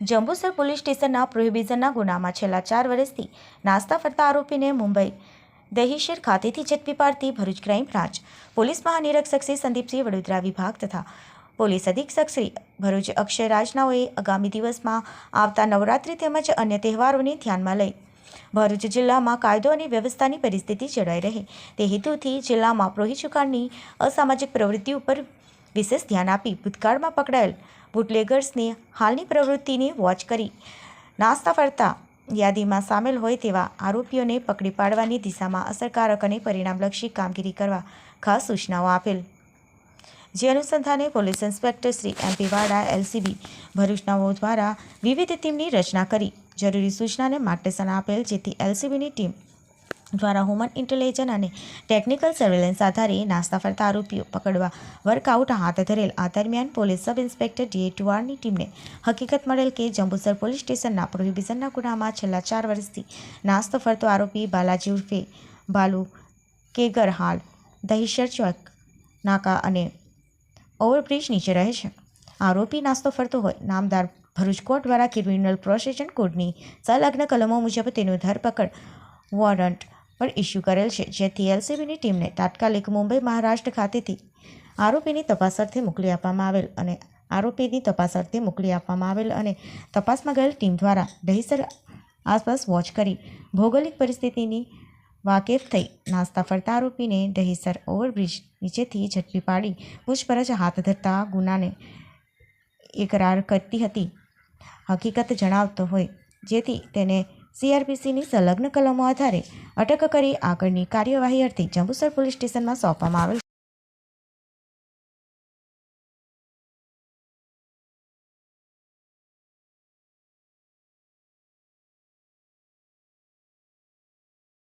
Jambusar police સ્ટેશનના પ્રોહિબિઝનના ગુનામાં છેલ્લા ચાર વર્ષથી નાસ્તા ફરતા આરોપીને મુંબઈ દહીશેર ખાતેથી ઝડપી પાડતી ભરૂચ ક્રાઇમ બ્રાન્ચ. પોલીસ મહાનિરીક્ષક શ્રી સંદીપસિંહ વડોદરા વિભાગ તથા પોલીસ અધિક્ષક શ્રી ભરૂચ અક્ષય રાજનાઓએ આગામી દિવસમાં આવતા નવરાત્રિ તેમજ અન્ય તહેવારોને ધ્યાનમાં લઈ ભરૂચ જિલ્લામાં કાયદો અને વ્યવસ્થાની પરિસ્થિતિ જળવાઈ રહે. તે હેતુથી જિલ્લામાં પ્રોહિચુકાળની અસામાજિક પ્રવૃત્તિ ઉપર વિશેષ ધ્યાન આપી ભૂતકાળમાં પકડાયેલ બુટલેગર્સની હાલની પ્રવૃત્તિની વોચ કરી. નાસ્તા ફરતા યાદીમાં સામેલ હોય તેવા આરોપીઓને પકડી પાડવાની દિશામાં અસરકારક અને પરિણામલક્ષી કામગીરી કરવા ખાસ સૂચનાઓ આપેલ. જે અનુસંધાને police inspector Shri M P Vada LCB ભરૂચનાઓ દ્વારા વિવિધ ટીમની રચના કરી. જરૂરી સૂચનાને માર્ગદર્શન આપેલ જેથી એલસીબીની ટીમ દ્વારા હ્યુમન ઇન્ટેલિજન્સ અને ટેકનિકલ સર્વેલન્સ આધારે નાસ્તા ફરતા આરોપીઓ પકડવા વર્કઆઉટ હાથ ધરેલ. આ દરમિયાન police sub inspector D A ટુવારની ટીમને હકીકત મળેલ કે જંબુસર પોલીસ સ્ટેશનના પ્રોહિબિશનના ગુનામાં છેલ્લા ચાર વર્ષથી નાસ્તો ફરતો આરોપી બાલાજી ઉર્ફે બાલુ કેગર હાલ દહીશર ચોક, નાકા અને ઓવરબ્રિજ નીચે રહે છે. આરોપી નાસ્તો ફરતો હોય. નામદાર ભરૂચ કોર્ટ દ્વારા ક્રિમિનલ પ્રોસેશન કોડની સંલગ્ન કલમો મુજબ તેનું ધરપકડ વોરંટ પણ ઇસ્યુ કરેલ છે, જેથી એલસીબીની ટીમને તાત્કાલિક મુંબઈ મહારાષ્ટ્ર ખાતેથી આરોપીની તપાસ અર્થે મોકલી આપવામાં આવેલ અને આરોપીની તપાસ અર્થે મોકલી આપવામાં આવેલ અને તપાસમાં ગયેલ ટીમ દ્વારા દહીસર આસપાસ વોચ કરી ભૌગોલિક પરિસ્થિતિની વાકેફ થઈ નાસ્તા ફરતા આરોપીને દહીસર ઓવરબ્રિજ નીચેથી ઝડપી પાડી પૂછપરછ હાથ ધરતા ગુનાને એકરાર કરતી હતી. હકીકત જણાવતો હોય, જેથી તેને સીઆરપીસીની સંલગ્ન કલમો આધારે અટક કરી આગળની કાર્યવાહી અર્થે જંબુસર પોલીસ સ્ટેશનમાં સોંપવામાં આવેલ